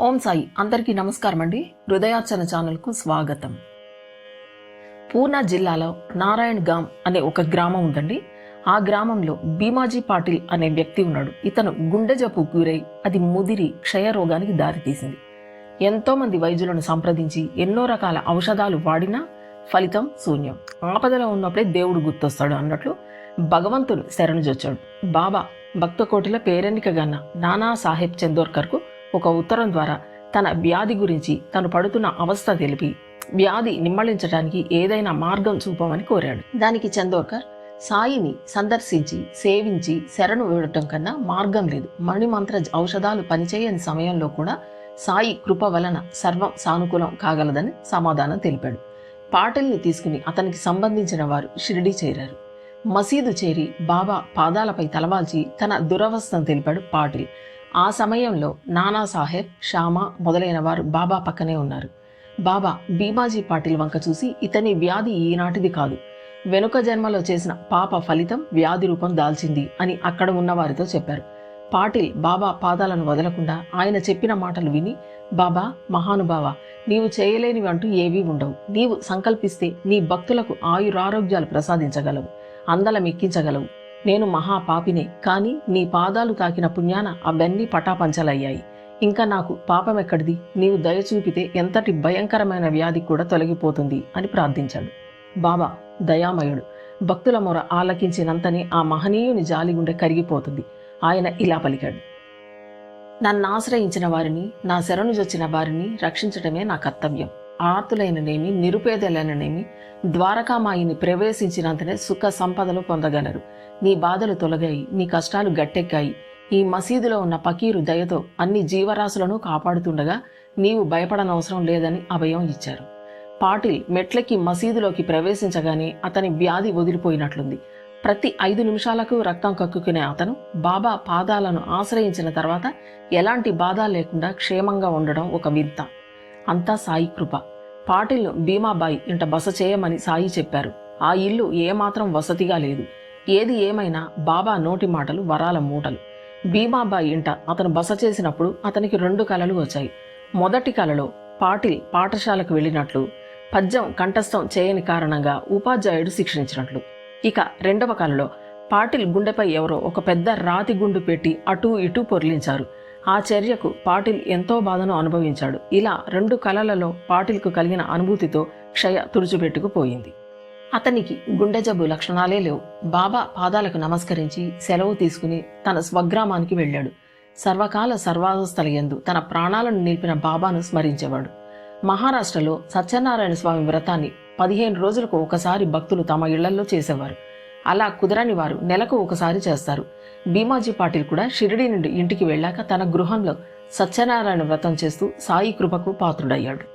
ఓం సాయి. అందరికీ నమస్కారం అండి. హృదయార్చన ఛానల్కు స్వాగతం. పూనా జిల్లాలో నారాయణ్ గామ్ అనే ఒక గ్రామం ఉందండి. ఆ గ్రామంలో భీమాజీ పాటిల్ అనే వ్యక్తి ఉన్నాడు. ఇతను గుండె జబ్బు గురై అది ముదిరి క్షయరోగానికి దారితీసింది ఎంతో మంది వైద్యులను సంప్రదించి ఎన్నో రకాల ఔషధాలు వాడినా ఫలితం శూన్యం. ఆపదలో ఉన్నప్పుడే దేవుడు గుర్తొస్తాడు అన్నట్లు భగవంతుడు శరణుజొచ్చాడు బాబా భక్తకోటిల పేరెన్నికగా నానా సాహెబ్ చందోర్కర్కు ఒక ఉత్తరం ద్వారా తన వ్యాధి గురించి తను పడుతున్న అవస్థ తెలిపి వ్యాధి నిమ్మళించడానికి ఏదైనా మార్గం చూపమని కోరాడు. దానికి చందోర్కర్ సాయిని సందర్శించి సేవించి శరణు వేడటం కన్నా మార్గం లేదు. మణిమంత్ర ఔషధాలు పనిచేయని సమయంలో కూడా సాయి కృప వలన సర్వం సానుకూలం కాగలదని సమాధానం తెలిపాడు. పాటల్ని తీసుకుని అతనికి సంబంధించిన వారు షిరిడి చేరారు. మసీదు చేరి బాబా పాదాలపై తలవాల్చి తన దురవస్థను తెలిపాడు పాటిల్. ఆ సమయంలో నానా సాహెబ్ మొదలైన వారు బాబా పక్కనే ఉన్నారు. బాబా భీమాజీ పాటిల్ వంక చూసి ఇతని వ్యాధి ఈనాటిది కాదు. వెనుక జన్మలో చేసిన పాప ఫలితం వ్యాధి రూపం దాల్చింది అని అక్కడ ఉన్న వారితో చెప్పారు. పాటిల్ బాబా పాదాలను వదలకుండా ఆయన చెప్పిన మాటలు విని బాబా మహానుభావ నీవు చేయలేనివి అంటూ ఏవీ ఉండవు. నీవు సంకల్పిస్తే నీ భక్తులకు ఆయురారోగ్యాలు ప్రసాదించగలవు. అందలం ఎక్కించగలవు. నేను మహా పాపినే కానీ నీ పాదాలు తాకిన పుణ్యాన అవన్నీ పటాపంచలయ్యాయి. ఇంకా నాకు పాపం ఎక్కడిది నీవు దయ చూపితే ఎంతటి భయంకరమైన వ్యాధి కూడా తొలగిపోతుంది అని ప్రార్థించాడు. బాబా దయామయుడు భక్తుల మొర ఆలకించినంతనే ఆ మహనీయుని జాలిగుండె కరిగిపోతుంది. ఆయన ఇలా పలికాడు. నన్ను ఆశ్రయించిన వారిని నా శరణు జొచ్చిన వారిని రక్షించడమే నా కర్తవ్యం. ఆర్తులైననేమి నిరుపేదలైననేమి ద్వారకామాయిని ప్రవేశించినంతనే సుఖ సంపదలు పొందగలరు. నీ బాధలు తొలగాయి నీ కష్టాలు గట్టెక్కాయి. ఈ మసీదులో ఉన్న పకీరు దయతో అన్ని జీవరాశులను కాపాడుతుండగా నీవు భయపడనవసరం లేదని అభయం ఇచ్చారు. పాటిల్ మెట్లకి మసీదులోకి ప్రవేశించగానే అతని వ్యాధి వదిలిపోయినట్లుంది. ప్రతి ఐదు నిమిషాలకు రక్తం కక్కుకునే అతను బాబా పాదాలను ఆశ్రయించిన తర్వాత ఎలాంటి బాధ లేకుండా క్షేమంగా ఉండడం ఒక వింత. అంతా సాయి కృప. పాటిల్ను భీమాబాయి ఇంట బస చేయమని సాయి చెప్పారు. ఆ ఇల్లు ఏమాత్రం వసతిగా లేదు. ఏది ఏమైనా బాబా నోటి మాటలు వరాల మూటలు. భీమాబాయి ఇంట అతను బస చేసినప్పుడు అతనికి రెండు కలలు వచ్చాయి. మొదటి కలలో పాటిల్ పాఠశాలకు వెళ్ళినట్లు పద్యం కంఠస్థం చేయని కారణంగా ఉపాధ్యాయుడు శిక్షించినట్లు. ఇక రెండవ కలలో పాటిల్ గుండెపై ఎవరో ఒక పెద్ద రాతి గుండు పెట్టి అటూ ఇటూ పొర్లించారు. ఆ చర్యకు పాటిల్ ఎంతో బాధను అనుభవించాడు. ఇలా రెండు కళలలో పాటిల్కు కలిగిన అనుభూతితో క్షయ తుడిచిపెట్టుకుపోయింది. అతనికి గుండె జబ్బు లక్షణాలే లేవు. బాబా పాదాలకు నమస్కరించి సెలవు తీసుకుని తన స్వగ్రామానికి వెళ్ళాడు. సర్వకాల సర్వావస్థల యందు తన ప్రాణాలను నిలిపిన బాబాను స్మరించేవాడు. మహారాష్ట్రలో సత్యనారాయణ స్వామి వ్రతాన్ని పదిహేను రోజులకు ఒకసారి భక్తులు తమ ఇళ్ళలో చేసేవారు. అలా కుదరని వారు నెలకు ఒకసారి చేస్తారు. భీమాజీ పాటిల్ కూడా షిరిడి నుండి ఇంటికి వెళ్ళాక తన గృహంలో సత్యనారాయణ వ్రతం చేస్తూ సాయి కృపకు పాత్రుడయ్యాడు.